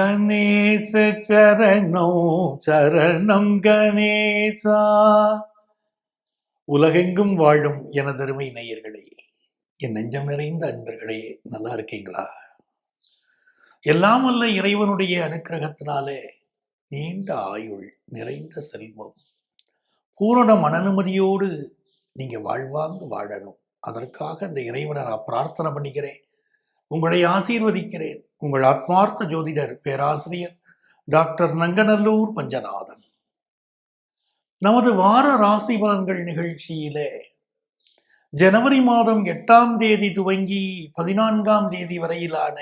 கணேச சரணோ சரணம் கணேசா. உலகெங்கும் வாழும் எனதருமை நேயர்களே என் நெஞ்சம் நிறைந்த அன்பர்களே நல்லா இருக்கீங்களா? எல்லாம் அல்ல இறைவனுடைய அனுக்கிரகத்தினாலே நீண்ட ஆயுள் நிறைந்த செல்வம். பூரண மனநிம்மதியோடு நீங்கள் வாழ்வாங்க வாழணும். அதற்காக இந்த இறைவனை நான் பிரார்த்தனை பண்ணிக்கிறேன். உங்களை ஆசீர்வதிக்கிறேன். உங்கள் ஆத்மார்த்த ஜோதிடர் பேராசிரியர் டாக்டர் நங்கநல்லூர் பஞ்சநாதன். நமது வார ராசி பலன்கள் நிகழ்ச்சியிலே ஜனவரி மாதம் எட்டாம் தேதி துவங்கி பதினான்காம் தேதி வரையிலான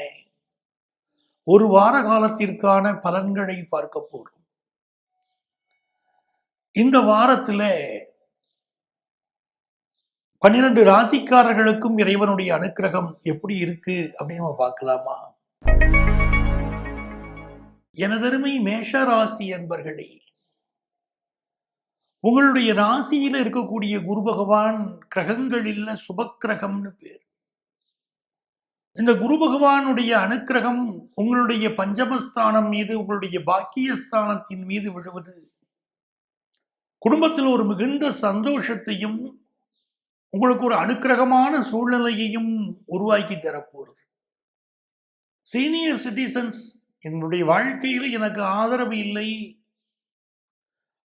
ஒரு வார காலத்திற்கான பலன்களை பார்க்க போறோம். இந்த வாரத்துல பன்னிரண்டு ராசிக்காரர்களுக்கும் இறைவனுடைய அனுக்கிரகம் எப்படி இருக்கு அப்படின்னு நம்ம பார்க்கலாமா? எனதருமை மேஷ ராசி என்பர்களே உங்களுடைய ராசியில இருக்கக்கூடிய குரு பகவான் கிரகங்களில் சுபக்கிரகம்னு பேர். இந்த குரு பகவானுடைய அனுக்கிரகம் உங்களுடைய பஞ்சமஸ்தானம் மீது உங்களுடைய பாக்கியஸ்தானத்தின் மீது விழுவது. குடும்பத்தில் ஒரு மிகுந்த சந்தோஷத்தையும் உங்களுக்கு ஒரு அனுக்கிரகமான சூழ்நிலையையும் உருவாக்கி தரப்போகிறது. சீனியர் சிட்டிசன்ஸ் என்னுடைய வாழ்க்கையில் எனக்கு ஆதரவு இல்லை.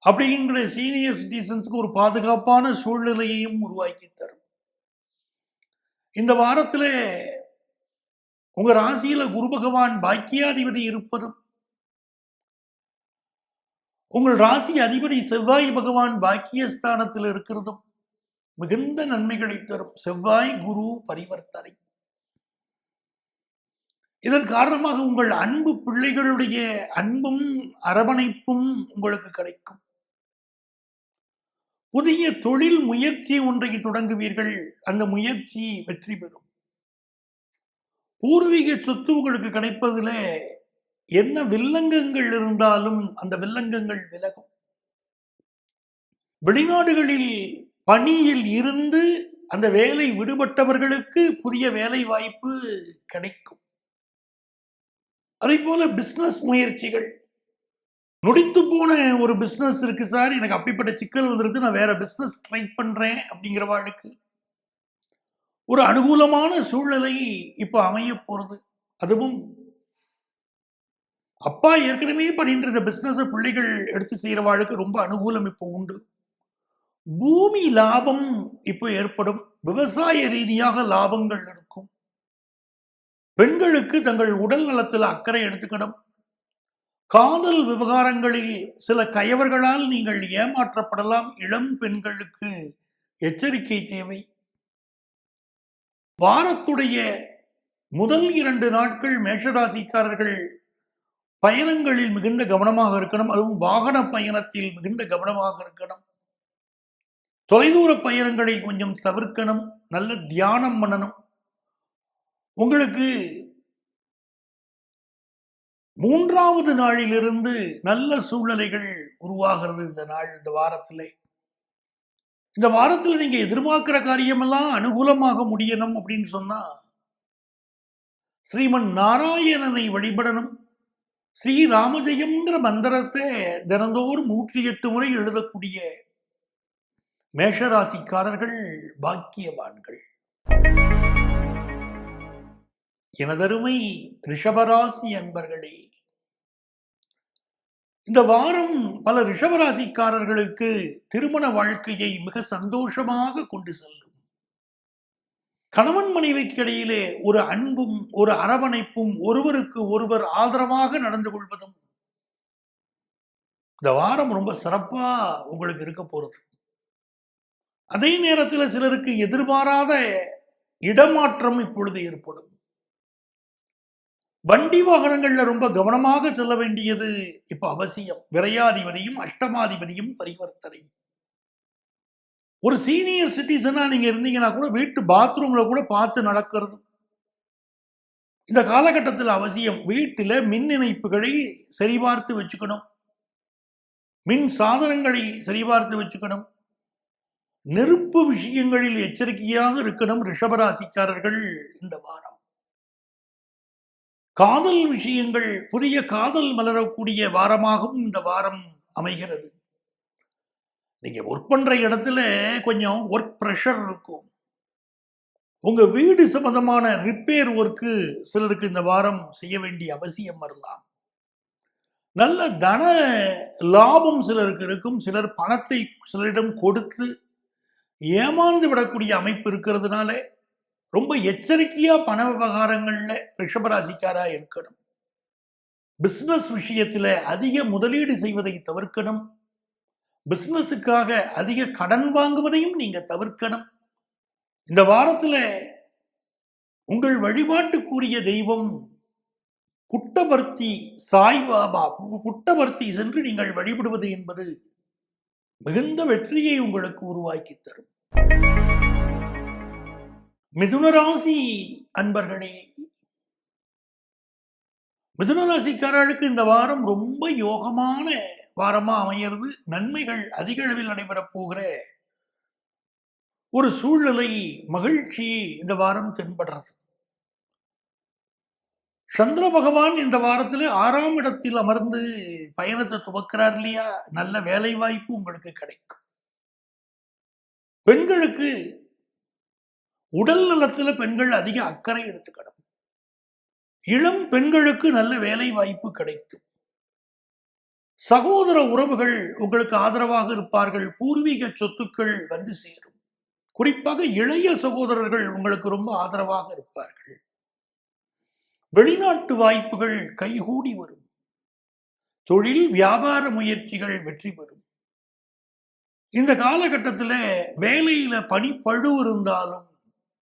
அப்படிங்கிற சீனியர் சிட்டிசன்ஸுக்கு ஒரு பாதுகாப்பான சூழ்நிலையையும் உருவாக்கி தரும். இந்த வாரத்தில் உங்க ராசியில குரு பகவான் பாக்கியாதிபதி இருப்பதும் உங்கள் ராசி அதிபதி செவ்வாய் பகவான் பாக்கியஸ்தானத்தில் இருக்கிறதும் மிகுந்த நன்மைகளை தரும் செவ்வாய் குரு பரிவர்த்தனை. இதன் காரணமாக உங்கள் அன்பு பிள்ளைகளுடைய அன்பும் அரவணைப்பும் உங்களுக்கு கிடைக்கும். புதிய தொழில் முயற்சி ஒன்றை தொடங்குவீர்கள். அந்த முயற்சி வெற்றி பெறும். பூர்வீக சொத்து உங்களுக்கு கிடைப்பதில் என்ன வில்லங்கங்கள் இருந்தாலும் அந்த வில்லங்கங்கள் விலகும். வெளிநாடுகளில் பணியில் இருந்து அந்த வேலை விடுபட்டவர்களுக்கு புதிய வேலை வாய்ப்பு கிடைக்கும். அதே போல பிஸ்னஸ் முயற்சிகள். நொடித்து போன ஒரு பிஸ்னஸ் இருக்கு சார் எனக்கு அப்படிப்பட்ட சிக்கல் வந்துருது. நான் வேற பிஸ்னஸ் ட்ரை பண்றேன் அப்படிங்கிற வாழ்க்கை ஒரு அனுகூலமான சூழ்நிலை இப்போ அமைய போறது. அதுவும் அப்பா ஏற்கனவே பண்ணிட்டு இருந்த பிஸ்னஸை பிள்ளைகள் எடுத்து செய்கிறவாளுக்கு ரொம்ப அனுகூலம் இப்போ உண்டு. பூமி லாபம் இப்போ ஏற்படும். விவசாய ரீதியாக லாபங்கள் இருக்கும். பெண்களுக்கு தங்கள் உடல் நலத்தில் அக்கறை எடுத்துக்கணும். காதல் விவகாரங்களில் சில கயவர்களால் நீங்கள் ஏமாற்றப்படலாம். இளம் பெண்களுக்கு எச்சரிக்கை தேவை. வாரத்துடைய முதல் இரண்டு நாட்கள் மேஷராசிக்காரர்கள் பயணங்களில் மிகுந்த கவனமாக இருக்கணும். அதுவும் வாகன பயணத்தில் மிகுந்த கவனமாக இருக்கணும். தொலைதூர பயணங்களை கொஞ்சம் தவிர்க்கணும் நல்ல தியானம் பண்ணணும். உங்களுக்கு மூன்றாவது நாளிலிருந்து நல்ல சூழ்நிலைகள் உருவாகிறது இந்த நாள் இந்த வாரத்திலே. இந்த வாரத்தில் நீங்க எதிர்பார்க்கிற காரியமெல்லாம் அனுகூலமாக முடியணும் அப்படின்னு சொன்னா ஸ்ரீமன் நாராயணனை வழிபடணும். ஸ்ரீ ராமஜெயம்ங்கிற மந்திரத்தை தினந்தோறும் நூற்றி எட்டு முறை எழுதக்கூடிய மேஷராசிக்காரர்கள் பாக்கியவான்கள். எனதருமை ரிஷபராசி அன்பர்களே இந்த வாரம் பல ரிஷபராசிக்காரர்களுக்கு திருமண வாழ்க்கையை மிக சந்தோஷமாக கொண்டு செல்லும். கணவன் மனைவிக்கு இடையிலே ஒரு அன்பும் ஒரு அரவணைப்பும் ஒருவருக்கு ஒருவர் ஆதரவாக நடந்து கொள்வதும் இந்த வாரம் ரொம்ப சிறப்பா உங்களுக்கு இருக்க போறது. அதே நேரத்தில் சிலருக்கு எதிர்பாராத இடமாற்றம் இப்பொழுது ஏற்படும். வண்டி வாகனங்கள்ல ரொம்ப கவனமாக செல்ல வேண்டியது இப்ப அவசியம். விரையாதிபதியும் அஷ்டமாதிபதியும் பரிவர்த்தனை. ஒரு சீனியர் சிட்டிசனா நீங்க இருந்தீங்கன்னா கூட வீட்டு பாத்ரூம்ல கூட பார்த்து நடக்கிறது. இந்த காலகட்டத்தில் அவசியம். வீட்டில் மின் இணைப்புகளை சரிபார்த்து வச்சுக்கணும். மின் சாதனங்களை சரிபார்த்து வச்சுக்கணும். நெருப்பு விஷயங்களில் எச்சரிக்கையாக இருக்கணும் ரிஷபராசிக்காரர்கள் இந்த வாரம். காதல் விஷயங்கள் புதிய காதல் மலரக்கூடிய வாரமாகவும் இந்த வாரம் அமைகிறது. நீங்க ஒர்க் பண்ற இடத்துல கொஞ்சம் ஒர்க் ப்ரெஷர் இருக்கும். உங்க வீடு சம்பந்தமான ரிப்பேர் ஒர்க்கு சிலருக்கு இந்த வாரம் செய்ய வேண்டிய அவசியம் வரலாம். நல்ல தன லாபம் சிலருக்கு இருக்கும். சிலர் பணத்தை சிலரிடம் கொடுத்து ஏமாந்து விடக்கூடிய அமைப்பு இருக்கிறதுனால ரொம்ப எச்சரிக்கையா பண விவகாரங்கள்ல ரிஷபராசிக்காரா இருக்கணும். பிஸ்னஸ் விஷயத்துல அதிக முதலீடு செய்வதை தவிர்க்கணும். பிஸ்னஸுக்காக அதிக கடன் வாங்குவதையும் நீங்க தவிர்க்கணும். இந்த வாரத்துல உங்கள் வழிபாட்டுக்குரிய தெய்வம் புட்டபர்த்தி சாய்பாபா புட்டபர்த்தி சென்று நீங்கள் வழிபடுவது என்பது மிகுந்த வெற்றியை உங்களுக்கு உருவாக்கி தரும். மிதுனராசி அன்பர்களே மிதுனராசிக்காரர்களுக்கு இந்த வாரம் ரொம்ப யோகமான வாரமா அமையிறது. நன்மைகள் அதிக அளவில் நடைபெறப் போகிற ஒரு சூழ்நிலை மகிழ்ச்சி இந்த வாரம் தென்படுறது. சந்திர பகவான் இந்த வாரத்தில் ஆறாம் இடத்தில் அமர்ந்து பயணத்தை துவக்கிறார் இல்லையா? நல்ல வேலை வாய்ப்பு உங்களுக்கு கிடைக்கும். பெண்களுக்கு உடல் நலத்துல பெண்கள் அதிக அக்கறை எடுத்துக்கணும் இளம் பெண்களுக்கு நல்ல வேலை வாய்ப்பு கிடைக்கும். சகோதர உறவுகள் உங்களுக்கு ஆதரவாக இருப்பார்கள். பூர்வீக சொத்துக்கள் வந்து சேரும். குறிப்பாக இளைய சகோதரர்கள் உங்களுக்கு ரொம்ப ஆதரவாக இருப்பார்கள். வெளிநாட்டு வாய்ப்புகள் கைகூடி வரும். தொழில் வியாபார முயற்சிகள் வெற்றி பெறும். இந்த காலகட்டத்தில் வேலையில் பணிப்பழு இருந்தாலும்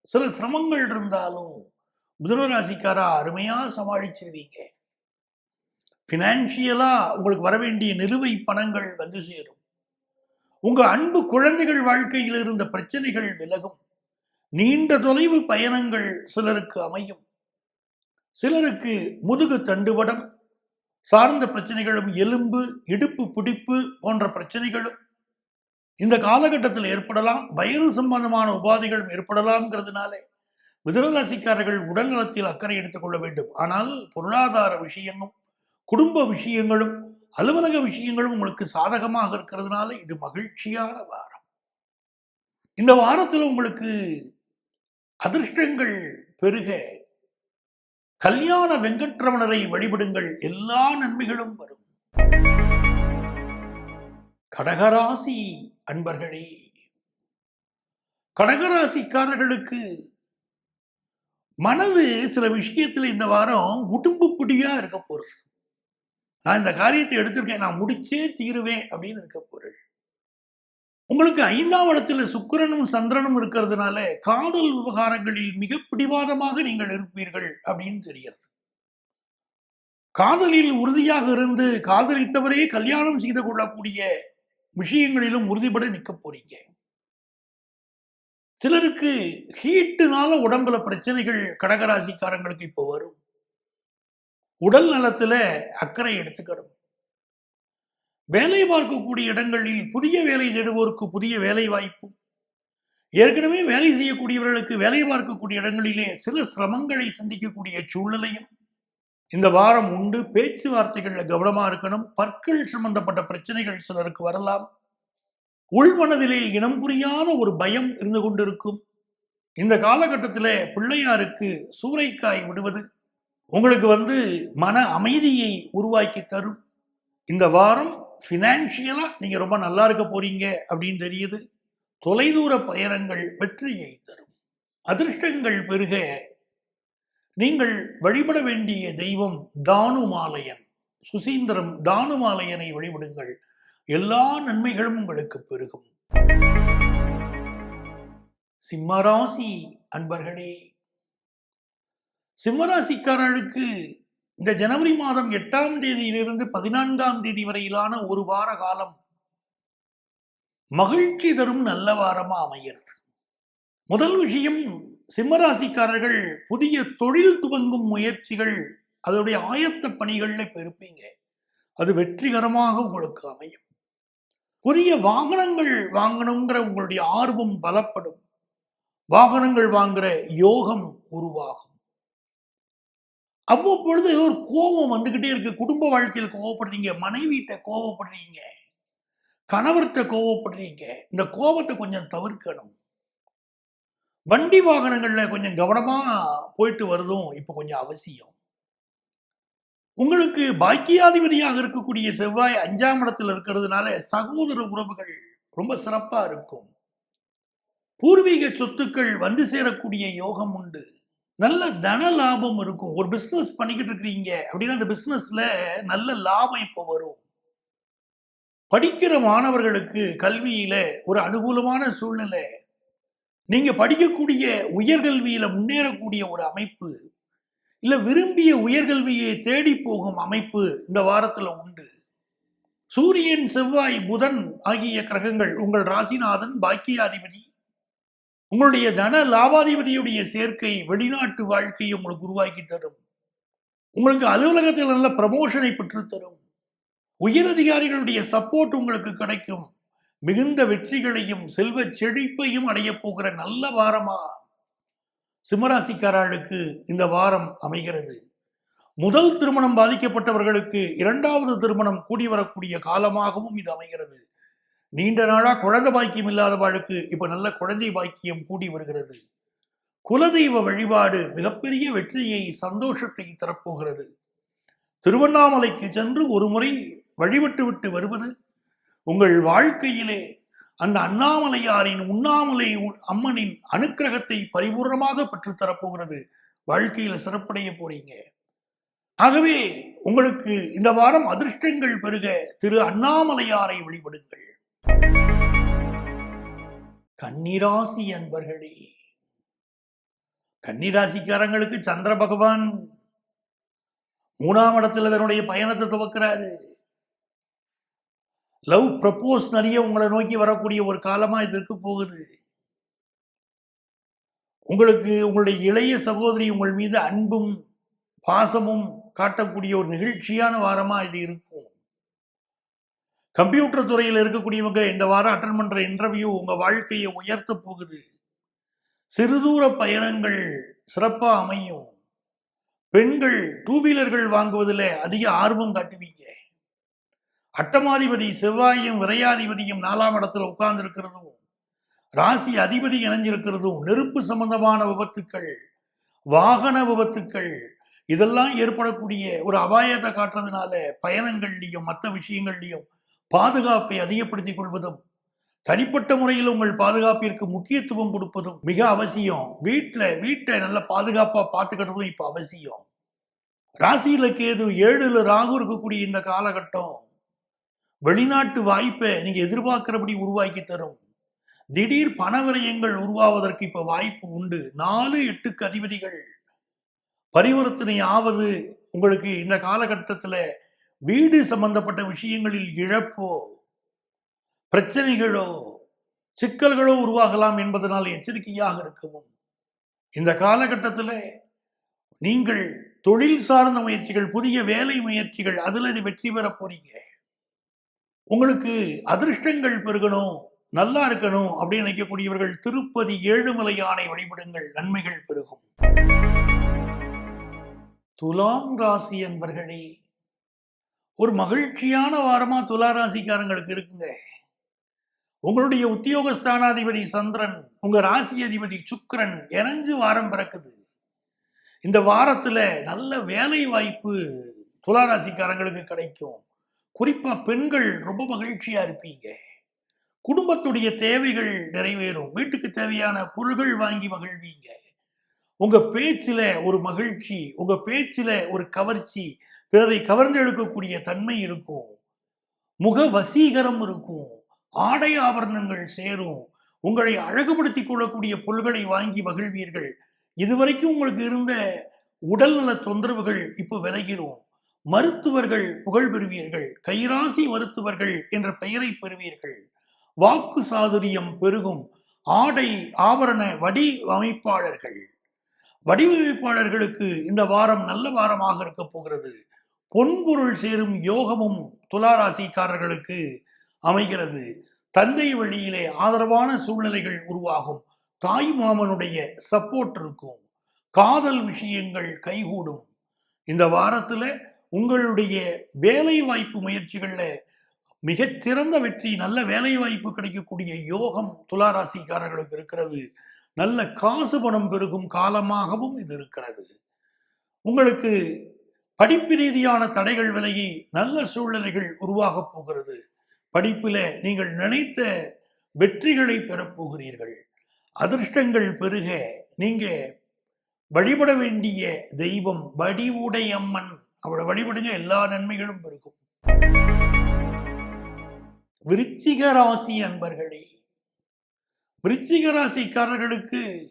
சில சிரமங்கள் இருந்தாலும் மிதுனராசிக்காரா அருமையாக சமாளிச்சிருவீங்க. ஃபினான்ஷியலாக உங்களுக்கு வர வேண்டிய நிலுவை பணங்கள் வந்து சேரும். உங்கள் அன்பு குழந்தைகள் வாழ்க்கையில் இருந்த பிரச்சனைகள் விலகும். நீண்ட தொலைவு பயணங்கள் சிலருக்கு அமையும். சிலருக்கு முதுகு தண்டுவடம் சார்ந்த பிரச்சனைகளும் எலும்பு இடுப்பு பிடிப்பு போன்ற பிரச்சனைகளும் இந்த காலகட்டத்தில் ஏற்படலாம் வயிறு சம்பந்தமான உபாதைகள் ஏற்படலாம்ங்கிறதுனாலே மிதுனராசிக்காரர்கள் உடல் நலத்தில் அக்கறை எடுத்துக்கொள்ள வேண்டும். ஆனால் பொருளாதார விஷயமும் குடும்ப விஷயங்களும் அலுவலக விஷயங்களும் உங்களுக்கு சாதகமாக இருக்கிறதுனால இது மகிழ்ச்சியான வாரம். இந்த வாரத்தில் உங்களுக்கு அதிர்ஷ்டங்கள் பெருக. கல்யாண வெங்கட்ரமணரை வழிபடுங்கள். எல்லா நன்மைகளும் வரும். கடகராசி அன்பர்களே கடகராசிக்காரர்களுக்கு மனது சில விஷயத்துல இந்த வாரம் உடும்பு பிடியா இருக்க போறது நான் இந்த காரியத்தை எடுத்திருக்கேன் நான் முடிச்சே தீருவேன் அப்படின்னு இருக்க போறேன் உங்களுக்கு ஐந்தாம் இடத்துல சுக்கிரனும் சந்திரனும் இருக்கிறதுனால காதல் விவகாரங்களில் மிக பிடிவாதமாக நீங்கள் இருப்பீர்கள் அப்படின்னு தெரிகிறது. காதலில் உறுதியாக இருந்து காதலித்தவரே கல்யாணம் செய்து கொள்ளக்கூடிய விஷயங்களிலும் உறுதிபட நிற்க போறீங்க. சிலருக்கு ஹீட்டுனால உடம்புல பிரச்சனைகள் கடகராசிக்காரங்களுக்கு இப்போ வரும். உடல் நலத்துல அக்கறை எடுத்துக்கணும். வேலை பார்க்கக்கூடிய இடங்களில் புதிய வேலை தேடுவோருக்கு புதிய வேலை வாய்ப்பும் ஏற்கனவே வேலை செய்யக்கூடியவர்களுக்கு வேலை பார்க்கக்கூடிய இடங்களிலே சில சிரமங்களை சந்திக்கக்கூடிய சூழ்நிலையும் இந்த வாரம் உண்டு. பேச்சுவார்த்தைகளில் கவனமா இருக்கணும். பற்கள் சம்பந்தப்பட்ட பிரச்சனைகள் சிலருக்கு வரலாம். உள்மனதிலே இனம் புரியாத ஒரு பயம் இருந்து கொண்டிருக்கும். இந்த காலகட்டத்தில் பிள்ளையாருக்கு சூறைக்காய் விடுவது உங்களுக்கு வந்து மன அமைதியை உருவாக்கி தரும். இந்த வாரம் ஃபினான்ஷியலாக நீங்கள் ரொம்ப நல்லா இருக்க போறீங்க அப்படின்னு தெரியுது. தொலைதூர பயணங்கள் வெற்றியை தரும். அதிர்ஷ்டங்கள் பெருக நீங்கள் வழிபட வேண்டிய தெய்வம் தானுமாலயன். சுசீந்திரம் தானுமாலயனை வழிபடுங்கள். எல்லா நன்மைகளும் உங்களுக்கு பெருகும். சிம்மராசி அன்பர்களே சிம்மராசிக்காரர்களுக்கு இந்த ஜனவரி மாதம் எட்டாம் தேதியிலிருந்து பதினான்காம் தேதி வரையிலான ஒரு வார காலம் மகிழ்ச்சி தரும் நல்ல வாரமா அமைகிறது. முதல் விஷயம் சிம்மராசிக்காரர்கள் புதிய தொழில் துவங்கும் முயற்சிகள் அதனுடைய ஆயத்த பணிகள்ல இப்ப இருப்பீங்க. அது வெற்றிகரமாக உங்களுக்கு அமையும். புதிய வாகனங்கள் வாங்கணுங்கிற உங்களுடைய ஆர்வம் பலப்படும். வாகனங்கள் வாங்குற யோகம் உருவாகும். அவ்வப்பொழுது ஒரு கோபம் வந்துகிட்டே இருக்கு. குடும்ப வாழ்க்கையில் கோவப்படுறீங்க மனைவிட்ட கோவப்படுறீங்க கணவர்கிட்ட கோவப்படுறீங்க இந்த கோபத்தை கொஞ்சம் தவிர்க்கணும். வண்டி வாகனங்கள்ல கொஞ்சம் கவனமா போயிட்டு வருதும் இப்போ கொஞ்சம் அவசியம். உங்களுக்கு பாக்கியாதிபதியாக இருக்கக்கூடிய செவ்வாய் அஞ்சாம் இடத்துல இருக்கிறதுனால சகோதர உறவுகள் ரொம்ப சிறப்பா இருக்கும். பூர்வீக சொத்துக்கள் வந்து சேரக்கூடிய யோகம் உண்டு. நல்ல தன லாபம் இருக்கும். ஒரு பிசினஸ் பண்ணிக்கிட்டு இருக்கிறீங்க அப்படின்னா அந்த பிசினஸ்ல நல்ல லாபம் இப்போ வரும். படிக்கிற மாணவர்களுக்கு கல்வியில ஒரு அனுகூலமான சூழ்நிலை. நீங்க படிக்கக்கூடிய உயர்கல்வியில முன்னேறக்கூடிய ஒரு அமைப்பு இல்ல விரும்பிய உயர்கல்வியை தேடி போகும் அமைப்பு இந்த வாரத்துல உண்டு. சூரியன் செவ்வாய் புதன் ஆகிய கிரகங்கள் உங்கள் ராசிநாதன் பாக்கியாதிபதி. உங்களுடைய தன லாபாதிபதியுடைய சேர்க்கை வெளிநாட்டு வாழ்க்கையை உங்களுக்கு உருவாக்கி தரும். உங்களுக்கு அலுவலகத்தில் நல்ல ப்ரமோஷனை பெற்று தரும். உயரதிகாரிகளுடைய சப்போர்ட் உங்களுக்கு கிடைக்கும். மிகுந்த வெற்றிகளையும் செல்வ செழிப்பையும் அடையப் போகிற நல்ல வாரமா? சிம்மராசிக்காரர்களுக்கு இந்த வாரம் அமைகிறது. முதல் திருமணம் பாதிக்கப்பட்டவர்களுக்கு இரண்டாவது திருமணம் கூடி வரக்கூடிய காலமாகவும் இது அமைகிறது. நீண்ட நாளா குழந்தை பாக்கியம் இல்லாதவாளுக்கு இப்ப நல்ல குழந்தை பாக்கியம் கூடி வருகிறது. குலதெய்வ வழிபாடு மிகப்பெரிய வெற்றியை சந்தோஷத்தை தரப்போகிறது. திருவண்ணாமலைக்கு சென்று ஒரு முறை வழிபட்டு விட்டு வருவது உங்கள் வாழ்க்கையிலே அந்த அண்ணாமலையாரின் உண்ணாமலை அம்மனின் அனுக்கிரகத்தை பரிபூர்ணமாக பெற்றுத்தரப்போகிறது. வாழ்க்கையில சிறப்படைய போறீங்க. ஆகவே உங்களுக்கு இந்த வாரம் அதிர்ஷ்டங்கள் பெருக. திரு அண்ணாமலையாரை வழிபடுங்கள். கன்னிராசி அன்பர்களே கன்னிராசிக்காரங்களுக்கு சந்திர பகவான் மூணாம் இடத்துல தன்னுடைய பயணத்தை துவக்கிறாரு. லவ் ப்ரப்போஸ் நிறைய உங்களை நோக்கி வரக்கூடிய ஒரு காலமாக இது இருக்க போகுது. உங்களுக்கு உங்களுடைய இளைய சகோதரி உங்கள் மீது அன்பும் பாசமும் காட்டக்கூடிய ஒரு நிகழ்ச்சியான வாரமாக இது இருக்கும். கம்ப்யூட்டர் துறையில் இருக்கக்கூடியவங்க இந்த வாரம் அட்டன் பண்ணுற இன்டர்வியூ உங்கள் வாழ்க்கையை உயர்த்த போகுது. சிறுதூர பயணங்கள் சிறப்பாக அமையும். பெண்கள் டூ வீலர்கள் வாங்குவதில் அதிக ஆர்வம் காட்டுவீங்க. அட்டமாதிபதி செவ்வாயும் விரையாதிபதியும் நாலாம் இடத்துல உட்கார்ந்திருக்கிறதும் ராசி அதிபதி இணைஞ்சிருக்கிறதும் நெருப்பு சம்பந்தமான விபத்துக்கள் வாகன விபத்துக்கள் இதெல்லாம் ஏற்படக்கூடிய ஒரு அபாயத்தை காட்டுறதுனால பயணங்கள்லையும் மற்ற விஷயங்கள்லையும் பாதுகாப்பை அதிகப்படுத்திக் கொள்வதும் தனிப்பட்ட முறையில் உங்கள் பாதுகாப்பிற்கு முக்கியத்துவம் கொடுப்பதும் மிக அவசியம். வீட்டில் வீட்டை நல்ல பாதுகாப்பாக பார்த்துக்கிறதும் இப்போ அவசியம். ராசியில கேது ஏழுல ராகு இருக்கக்கூடிய இந்த காலகட்டம் வெளிநாட்டு வாய்ப்பை நீங்க எதிர்பார்க்கிறபடி உருவாக்கி தரும். திடீர் பண விரயங்கள் உருவாவதற்கு இப்ப வாய்ப்பு உண்டு. நாலு எட்டுக்கு அதிபதிகள். பரிவர்த்தனை ஆவது உங்களுக்கு இந்த காலகட்டத்துல வீடு சம்பந்தப்பட்ட விஷயங்களில் இழப்போ பிரச்சனைகளோ சிக்கல்களோ உருவாகலாம் என்பதனால் எச்சரிக்கையாக இருக்கவும். இந்த காலகட்டத்தில் நீங்கள் தொழில் சார்ந்த முயற்சிகள் புதிய வேலை முயற்சிகள் அதில் நீ வெற்றி பெற போறீங்க. உங்களுக்கு அதிர்ஷ்டங்கள் பெருகணும் நல்லா இருக்கணும் அப்படின்னு நினைக்கக்கூடியவர்கள் திருப்பதி ஏழுமலை யானை வழிபடுங்கள் நன்மைகள் பெருகும். துலாம் ராசி என்பர்களே ஒரு மகிழ்ச்சியான வாரமா துலா ராசிக்காரங்களுக்கு இருக்குங்க. உங்களுடைய உத்தியோகஸ்தானாதிபதி சந்திரன் உங்க ராசி அதிபதி சுக்கரன் இணைஞ்சு வாரம் பிறக்குது. இந்த வாரத்துல நல்ல வேலை வாய்ப்பு துலா ராசிக்காரங்களுக்கு கிடைக்கும். குறிப்பா பெண்கள் ரொம்ப மகிழ்ச்சியா இருப்பீங்க. குடும்பத்துடைய தேவைகள் நிறைவேறும். வீட்டுக்கு தேவையான பொருள்கள் வாங்கி மகிழ்வீங்க. உங்க பேச்சில ஒரு மகிழ்ச்சி உங்க பேச்சில் ஒரு கவர்ச்சி பிறரை கவர்ந்தெழுக்கக்கூடிய தன்மை இருக்கும். முக வசீகரம் இருக்கும். ஆடை ஆபரணங்கள் சேரும். உங்களை அழகுபடுத்திக் கொள்ளக்கூடிய பொருள்களை வாங்கி மகிழ்வீர்கள். இதுவரைக்கும் உங்களுக்கு இருந்த உடல்நல தொந்தரவுகள் இப்போ விலகிறோம் மருத்துவர்கள் புகழ் பெறுவீர்கள். கைராசி மருத்துவர்கள் என்ற பெயரை பெறுவீர்கள். வாக்கு சாதுரியம் பெருகும். ஆடை ஆபரண வடிவமைப்பாளர்கள் வடிவமைப்பாளர்களுக்கு இந்த வாரம் நல்ல வாரமாக இருக்க போகிறது. பொன்பொருள் சேரும் யோகமும் துளாராசிக்காரர்களுக்கு அமைகிறது. தந்தை வழியிலே ஆதரவான சூழ்நிலைகள் உருவாகும். தாய் மாமனுடைய சப்போர்ட் இருக்கும். காதல் விஷயங்கள் கைகூடும். இந்த வாரத்துல உங்களுடைய வேலை வாய்ப்பு முயற்சிகளில் மிகச்சிறந்த வெற்றி நல்ல வேலை வாய்ப்பு கிடைக்கக்கூடிய யோகம் துளாராசிக்காரர்களுக்கு இருக்கிறது. நல்ல காசு பணம் பெருகும் காலமாகவும் இது இருக்கிறது. உங்களுக்கு படிப்பு ரீதியான தடைகள் விலகி நல்ல சூழ்நிலைகள் உருவாகப் போகிறது. படிப்பில நீங்கள் நினைத்த வெற்றிகளை பெறப்போகிறீர்கள் அதிர்ஷ்டங்கள் பெருக. நீங்க வழிபட வேண்டிய தெய்வம் வடிவுடையம்மன் அவளை வழிபடுங்க எல்லா நன்மைகளும் இருக்கும். விருச்சிக ராசி அன்பர்களே விருச்சிக ராசிக்காரர்களுக்கு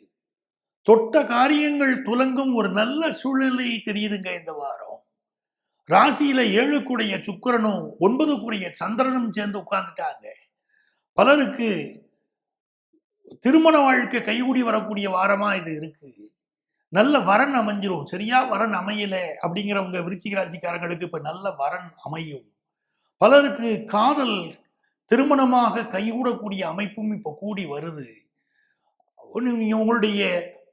தொட்ட காரியங்கள் துலங்கும் ஒரு நல்ல சூழ்நிலை தெரியுதுங்க இந்த வாரம். ராசியில ஏழுக்குடைய சுக்கிரனும் ஒன்பதுக்குரிய சந்திரனும் சேர்ந்து உட்கார்ந்துட்டாங்க. பலருக்கு திருமண வாழ்க்கை கைகூடி வரக்கூடிய வாரமா இது இருக்கு. நல்ல வரன் அமைஞ்சிரும். சரியா வரன் அமையல அப்படிங்கிறவங்க விருச்சிக ராசிக்காரங்களுக்கு இப்போ நல்ல வரன் அமையும். பலருக்கு காதல் திருமணமாக கைகூடக்கூடிய அமைப்பும் இப்போ கூடி வருது. நீங்கள் உங்களுடைய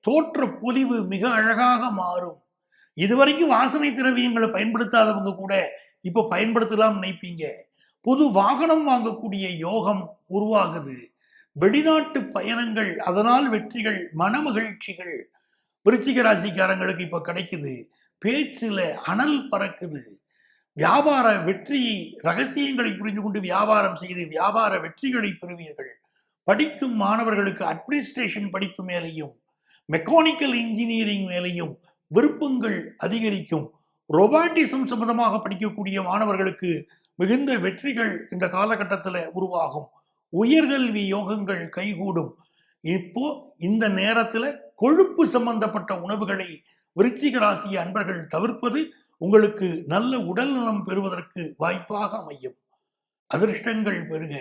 தோற்ற பொலிவு மிக அழகாக மாறும். இதுவரைக்கும் வாசனை திரவியங்களை பயன்படுத்தாதவங்க கூட இப்போ பயன்படுத்தலாம் நினைப்பீங்க. புது வாகனம் வாங்கக்கூடிய யோகம் உருவாகுது. வெளிநாட்டு பயணங்கள் அதனால் வெற்றிகள் மன மகிழ்ச்சிகள் விருச்சிக ராசிக்காரங்களுக்கு இப்போ கிடைக்குது. பேச்சில் அனல் பறக்குது. வியாபார வெற்றி ரகசியங்களை புரிந்து கொண்டு வியாபாரம் செய்து வியாபார வெற்றிகளை பெறுவீர்கள். படிக்கும் மாணவர்களுக்கு அட்மினிஸ்ட்ரேஷன் படிப்பு மேலேயும் மெக்கானிக்கல் இன்ஜினியரிங் மேலேயும் விருப்பங்கள் அதிகரிக்கும். ரொபாட்டிசம் சம்பந்தமாக படிக்கக்கூடிய மாணவர்களுக்கு மிகுந்த வெற்றிகள் இந்த காலகட்டத்தில் உருவாகும். உயர்கல்வி யோகங்கள் கைகூடும். இப்போ இந்த நேரத்தில் கொழுப்பு சம்பந்தப்பட்ட உணவுகளை விருச்சிக ராசி அன்பர்கள் தவிர்ப்பது உங்களுக்கு நல்ல உடல் நலம் பெறுவதற்கு வாய்ப்பாக அமையும். அதிர்ஷ்டங்கள் பெருக.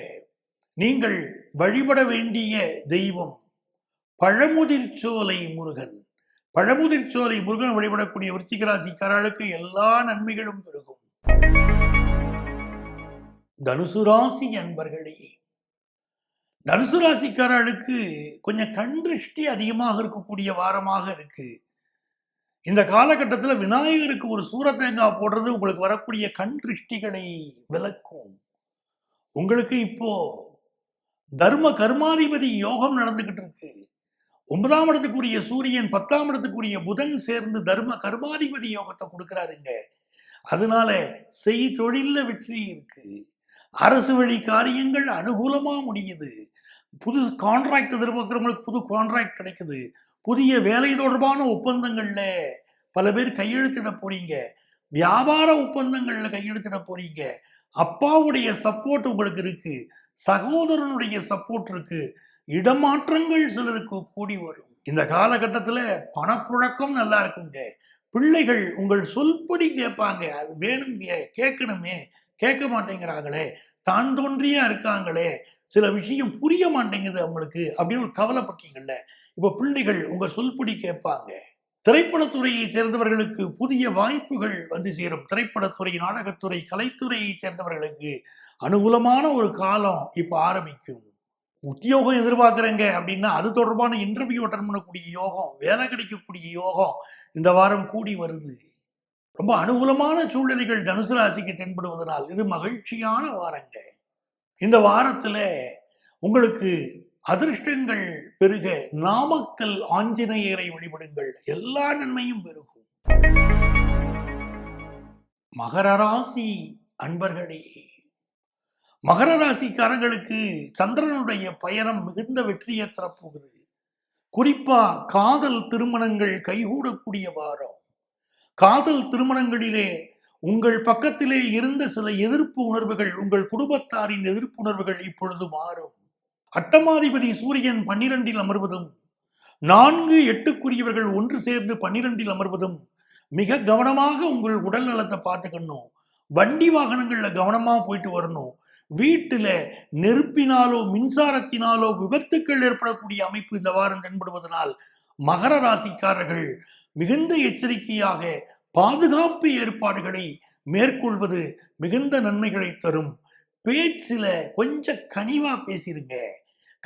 நீங்கள் வழிபட வேண்டிய தெய்வம் பழமுதிர்ச்சோலை முருகன். பழமுதிர்ச்சோலை முருகன் வழிபடக்கூடிய விருச்சிக ராசிக்காரர்களுக்கு எல்லா நன்மைகளும் பெருகும். தனுசு ராசி அன்பர்களே தனுசு ராசிக்காரர்களுக்கு கொஞ்சம் கண் திருஷ்டி அதிகமாக இருக்கக்கூடிய வாரமாக இருக்கு. இந்த காலகட்டத்தில் விநாயகருக்கு ஒரு சூரத்தேங்காய் போடுறது உங்களுக்கு வரக்கூடிய கண் திருஷ்டிகளை விளக்கும். உங்களுக்கு இப்போ தர்ம கர்மாதிபதி யோகம் நடந்துகிட்டு இருக்கு. ஒன்பதாம் இடத்துக்குரிய சூரியன் பத்தாம் இடத்துக்குரிய புதன் சேர்ந்து தர்ம கர்மாதிபதி யோகத்தை கொடுக்குறாருங்க அதனால செய் தொழிலில் வெற்றி இருக்கு. அரசு வழி காரியங்கள் அனுகூலமாக முடியுது. புது கான்ட்ராக்ட் எதிர்பார்க்குறவங்களுக்கு புது கான்ட்ராக்ட் கிடைக்குது. புதிய வேலை தொடர்பான ஒப்பந்தங்களில் பல பேர் கையெழுத்திட போறீங்க. வியாபார ஒப்பந்தங்களில் கையெழுத்திட போறீங்க. அப்பாவுடைய சப்போர்ட் உங்களுக்கு இருக்கு. சகோதரனுடைய சப்போர்ட் இருக்கு. இடமாற்றங்கள் சிலருக்கு கூடி வரும். இந்த காலகட்டத்தில் பணப்புழக்கம் நல்லா இருக்குங்க. பிள்ளைகள் உங்கள் சொல்படி கேட்பாங்க. அது வேணுங்க கேட்கணுமே. கேட்க மாட்டேங்கிறாங்களே. தான் தோன்றியா இருக்காங்களே. சில விஷயம் புரிய மாட்டேங்குது அவங்களுக்கு அப்படின்னு ஒரு கவலைப்பட்டீங்கல்ல? இப்போ பிள்ளைகள் உங்க சொல்படி கேட்பாங்க. திரைப்படத்துறையை சேர்ந்தவர்களுக்கு புதிய வாய்ப்புகள் வந்து சேரும். திரைப்படத்துறை நாடகத்துறை கலைத்துறையை சேர்ந்தவர்களுக்கு அனுகூலமான ஒரு காலம் இப்போ ஆரம்பிக்கும். உத்தியோகம் எதிர்பார்க்குறேங்க அப்படின்னா அது தொடர்பான இன்டர்வியூ அட்டன் பண்ணக்கூடிய யோகம் வேலை கிடைக்கக்கூடிய யோகம் இந்த வாரம் கூடி வருது. ரொம்ப அனுகூலமான சூழ்நிலைகள் தனுசு ராசிக்கு தென்படுவதனால் இது மகிழ்ச்சியான வாரங்க. இந்த வாரத்துல உங்களுக்கு அதிர்ஷ்டங்கள் பெருக நாமக்கல் ஆஞ்சநேயரை வழிபடுங்கள். எல்லா நன்மையும் பெருகும். மகர ராசி அன்பர்களே மகர ராசிக்காரர்களுக்கு சந்திரனுடைய பயணம் மிகுந்த வெற்றியை தரப்போகுது குறிப்பா காதல் திருமணங்கள் கைகூடக்கூடிய வாரம். காதல் திருமணங்களிலே உங்கள் பக்கத்திலே இருந்த சில எதிர்ப்பு உணர்வுகள் உங்கள் குடும்பத்தாரின் எதிர்ப்பு உணர்வுகள் இப்பொழுது மாறும். அட்டமாதிபதி சூரியன் பன்னிரண்டில் அமர்வதும் நான்கு எட்டுக்குரியவர்கள் ஒன்று சேர்ந்து பன்னிரண்டில் அமர்வதும் மிக கவனமாக உங்கள் உடல் நலத்தை பார்த்துக்கணும். வண்டி வாகனங்கள்ல கவனமா போயிட்டு வரணும். வீட்டில் நெருப்பினாலோ மின்சாரத்தினாலோ விபத்துக்கள் ஏற்படக்கூடிய அமைப்பு இந்த வாரம் தென்படுவதனால் மகர ராசிக்காரர்கள் மிகுந்த எச்சரிக்கையாக பாதுகாப்பு ஏற்பாடுகளை மேற்கொள்வது மிகுந்த நன்மைகளை தரும். பேச்சில கொஞ்சம் கனிவா பேசிருங்க.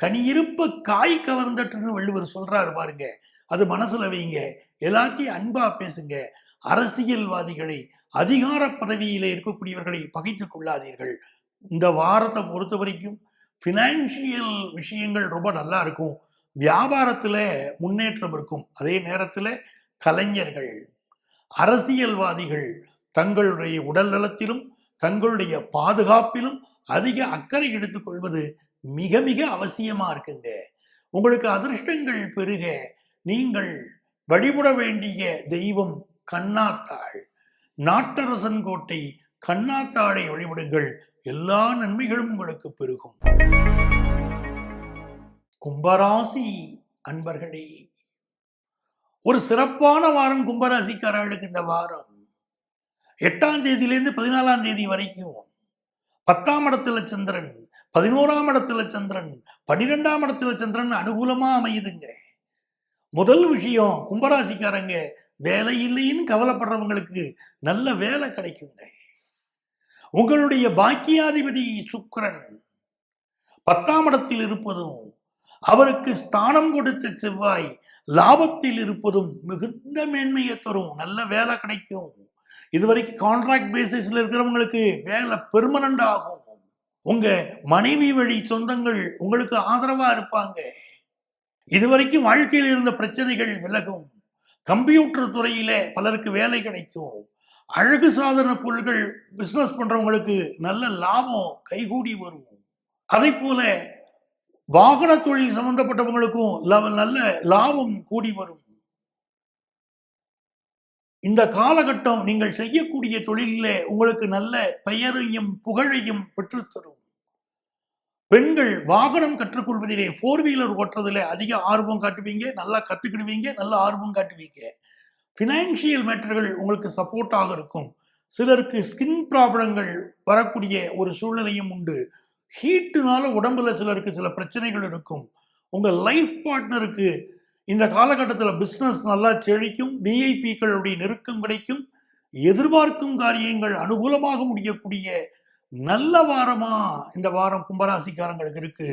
கனியிருப்ப காய் கவர்ந்தட்டுன்னு வள்ளுவர் சொல்றாரு பாருங்க. அது மனசுல வைங்க. எல்லாத்தையும் அன்பா பேசுங்க. அரசியல்வாதிகளை அதிகார பதவியில இருக்கக்கூடியவர்களை பகைத்து கொள்ளாதீர்கள். இந்த வாரத்தை பொறுத்த வரைக்கும் ஃபினான்ஷியல் விஷயங்கள் ரொம்ப நல்லா இருக்கும். வியாபாரத்துல முன்னேற்றம் இருக்கும். அதே நேரத்துல கலைஞர்கள் அரசியல்வாதிகள் தங்களுடைய உடல் நலத்திலும் தங்களுடைய பாதுகாப்பிலும் அதிக அக்கறை எடுத்துக்கொள்வது மிக மிக அவசியமா இருக்குங்க. உங்களுக்கு அதிர்ஷ்டங்கள் பெருக. நீங்கள் வழிபட வேண்டிய தெய்வம் கண்ணாத்தாள். நாட்டரசன் கோட்டை கண்ணாத்தாளை வழிபடுங்கள். எல்லா நன்மைகளும் உங்களுக்கு பெருகும். கும்பராசி அன்பர்களே ஒரு சிறப்பான வாரம் கும்பராசிக்காரர்களுக்கு இந்த வாரம். எட்டாம் தேதியிலேருந்து பதினாலாம் தேதி வரைக்கும் பத்தாம் இடத்துல சந்திரன் பதினோராம் இடத்துல சந்திரன் பன்னிரெண்டாம் இடத்துல சந்திரன் அனுகூலமா அமையுதுங்க. முதல் விஷயம் கும்பராசிக்காரங்க வேலை இல்லைன்னு கவலைப்படுறவங்களுக்கு நல்ல வேலை கிடைக்குங்க. உங்களுடைய பாக்கியாதிபதி சுக்கரன் பத்தாம் இடத்தில் இருப்பதும் அவருக்கு ஸ்தானம் கொடுத்த செவ்வாய் லாபத்தில் இருப்பதும் மிகுந்த மேன்மையை தரும். நல்ல வேலை கிடைக்கும். இதுவரைக்கும் கான்ட்ராக்ட் பேசிஸ்ல இருக்கிறவங்களுக்கு வேலை பெர்மனண்ட் ஆகும். உங்க மனைவி வழி சொந்தங்கள் உங்களுக்கு ஆதரவா இருப்பாங்க. இதுவரைக்கும் வாழ்க்கையில் இருந்த பிரச்சனைகள் விலகும். கம்ப்யூட்டர் துறையில பலருக்கு வேலை கிடைக்கும். அழகு சாதன பொருட்கள் பிசினஸ் பண்றவங்களுக்கு நல்ல லாபம் கைகூடி வரும். அதே போல வாகன தொழில் சம்பந்தப்பட்டவங்களுக்கும் நல்ல லாபம் கூடி வரும். இந்த காலகட்டம் நீங்கள் செய்யக்கூடிய தொழிலில் உங்களுக்கு நல்ல பெயரையும் புகழையும் பெற்றுத்தரும். பெண்கள் வாகனம் கற்றுக்கொள்வதிலே ஃபோர் வீலர் ஓட்டுறதுல அதிக ஆர்வம் காட்டுவீங்க நல்லா கத்துக்கிடுவீங்க நல்ல ஆர்வம் காட்டுவீங்க. ஃபினான்ஷியல் மேட்டர்கள் உங்களுக்கு சப்போர்ட்டாக இருக்கும். சிலருக்கு ஸ்கின் ப்ராப்ளங்கள் வரக்கூடிய ஒரு சூழ்நிலையும் உண்டு. ஹீட்டுனால உடம்புல சிலருக்கு சில பிரச்சனைகள் இருக்கும். உங்கள் லைஃப் பார்ட்னருக்கு இந்த காலகட்டத்தில் பிஸ்னஸ் நல்லா செழிக்கும் விஐபிக்களுடைய நெருக்கம் கிடைக்கும் எதிர்பார்க்கும் காரியங்கள் அனுகூலமாக முடியக்கூடிய நல்ல வாரமா இந்த வாரம் கும்பராசிக்காரங்களுக்கு இருக்கு.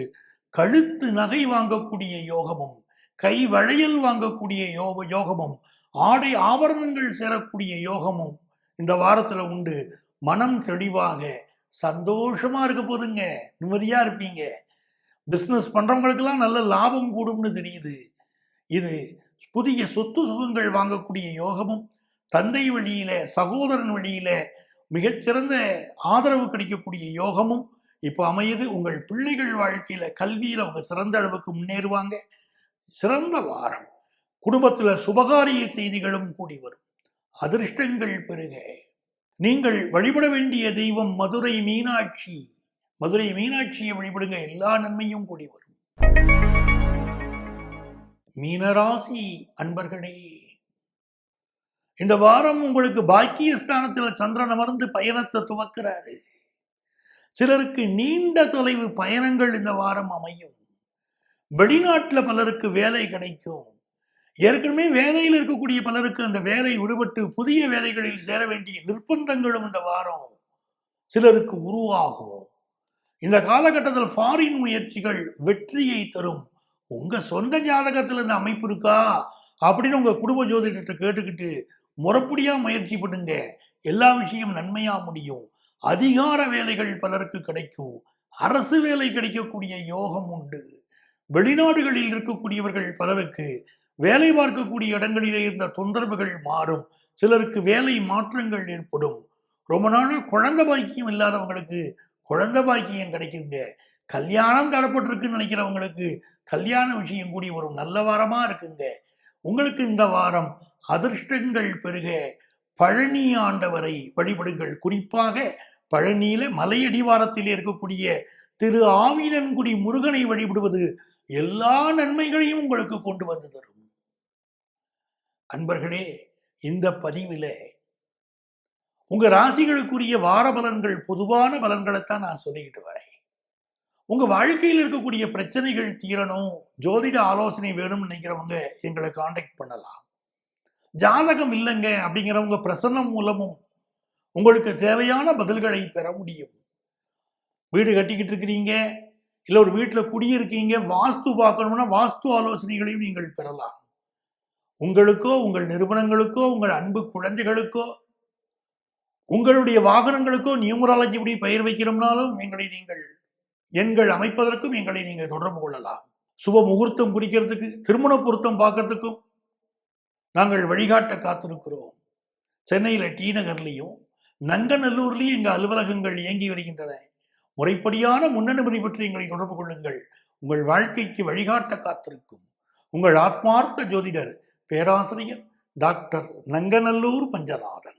கழுத்து நகை வாங்கக்கூடிய யோகமும் கை வளையல் வாங்கக்கூடிய யோக யோகமும் ஆடை ஆபரணங்கள் சேரக்கூடிய யோகமும் இந்த வாரத்தில் உண்டு. மனம் தெளிவாக சந்தோஷமா இருக்க போதுங்க. நிம்மதியா இருப்பீங்க. பிஸ்னஸ் பண்றவங்களுக்கெல்லாம் நல்ல லாபம் கூடும்னு தெரியுது. இது புதிய சொத்து சுகங்கள் வாங்கக்கூடிய யோகமும் தந்தை வழியில சகோதரன் வழியில மிகச்சிறந்த ஆதரவு கிடைக்கக்கூடிய யோகமும் இப்போ அமையுது. உங்கள் பிள்ளைகள் வாழ்க்கையில கல்வியில அவங்க சிறந்த அளவுக்கு முன்னேறுவாங்க. சிறந்த வாரம். குடும்பத்துல சுபகாரிய செய்திகளும் கூடி வரும். அதிர்ஷ்டங்கள் பெருக. நீங்கள் வழிபட வேண்டிய தெய்வம் மதுரை மீனாட்சி. மதுரை மீனாட்சியை வழிபடுங்க எல்லா நன்மையும் கூடி வரும். மீனராசி அன்பர்களே இந்த வாரம் உங்களுக்கு பாக்கியஸ்தானத்துல சந்திரன் அமர்ந்து பயணத்தை துவக்கிறாரு. சிலருக்கு நீண்ட தொலைவு பயணங்கள் இந்த வாரம் அமையும். வெளிநாட்டுல பலருக்கு வேலை கிடைக்கும். ஏற்கனவே வேலையில் இருக்கக்கூடிய பலருக்கு அந்த வேலை விடுபட்டு புதிய வேலைகளில் சேர வேண்டிய நிர்பந்தங்களும் இந்த வாரம் சிலருக்கு உருவாகும். இந்த காலகட்டத்தில் ஃபாரின் முயற்சிகள் வெற்றியை தரும். உங்க சொந்த ஜாதகத்தில் இந்த அமைப்பு இருக்கா? அப்படின்னு உங்க குடும்ப ஜோதிடத்தை கேட்டுக்கிட்டு முறப்படியா முயற்சி பண்ணுங்க. எல்லா விஷயம் நன்மையா முடியும். அதிகார வேலைகள் பலருக்கு கிடைக்கும். அரசு வேலை கிடைக்கக்கூடிய யோகம் உண்டு. வெளிநாடுகளில் இருக்கக்கூடியவர்கள் பலருக்கு வேலை பார்க்கக்கூடிய இடங்களிலே இருந்த தொந்தரவுகள் மாறும். சிலருக்கு வேலை மாற்றங்கள் ஏற்படும். ரொம்ப நாளா குழந்தை பாக்கியம் இல்லாதவங்களுக்கு குழந்தை பாக்கியம் கிடைக்குங்க. கல்யாணம் தடப்பட்டிருக்குன்னு நினைக்கிறவங்களுக்கு கல்யாண விஷயம் கூடி ஒரு நல்ல வாரமா இருக்குங்க. உங்களுக்கு இந்த வாரம் அதிர்ஷ்டங்கள் பெருக. பழனி ஆண்டவரை வழிபடுங்கள். குறிப்பாக பழனியில மலையடிவாரத்தில் இருக்கக்கூடிய திரு ஆவினன்குடி முருகனை வழிபடுவது எல்லா நன்மைகளையும் உங்களுக்கு கொண்டு வந்து தரும். அன்பர்களே இந்த பதிவில உங்க ராசிகளுக்குரிய வார பலன்கள் பொதுவான பலன்களைத்தான் நான் சொல்லிக்கிட்டு வரேன். உங்க வாழ்க்கையில் இருக்கக்கூடிய பிரச்சனைகள் தீரணும் ஜோதிட ஆலோசனை வேணும்னு நினைக்கிறவங்க எங்களை காண்டாக்ட் பண்ணலாம். ஜாதகம் இல்லைங்க அப்படிங்கிறவங்க பிரசன்னம் மூலமும் உங்களுக்கு தேவையான பதில்களை பெற முடியும். வீடு கட்டிக்கிட்டு இருக்கிறீங்க இல்லை ஒரு வீட்டில் குடியிருக்கீங்க வாஸ்து பார்க்கணும்னா வாஸ்து ஆலோசனைகளையும் நீங்கள் பெறலாம். உங்களுக்கோ உங்கள் நிறுவனங்களுக்கோ உங்கள் அன்பு குழந்தைகளுக்கோ உங்களுடைய வாகனங்களுக்கோ நியூமராலஜி படி பெயர் வைக்கிறோம்னாலும் எங்களை நீங்கள் எண்கள் அமைப்பதற்கும் எங்களை நீங்கள் தொடர்பு கொள்ளலாம். சுப முகூர்த்தம் குறிக்கிறதுக்கு திருமண பொருத்தம் பார்க்கறதுக்கும் நாங்கள் வழிகாட்ட காத்திருக்கிறோம். சென்னையில் டி நகர்லேயும் நங்கநல்லூர்லேயும் எங்கள் அலுவலகங்கள் இயங்கி வருகின்றன. முறைப்படியான முன்னனுமதி பற்றி எங்களை தொடர்பு கொள்ளுங்கள். உங்கள் வாழ்க்கைக்கு வழிகாட்ட காத்திருக்கும். உங்கள் ஆத்மார்த்த ஜோதிடர் பேராசிரியர் டாக்டர் நங்கநல்லூர் பஞ்சநாதன்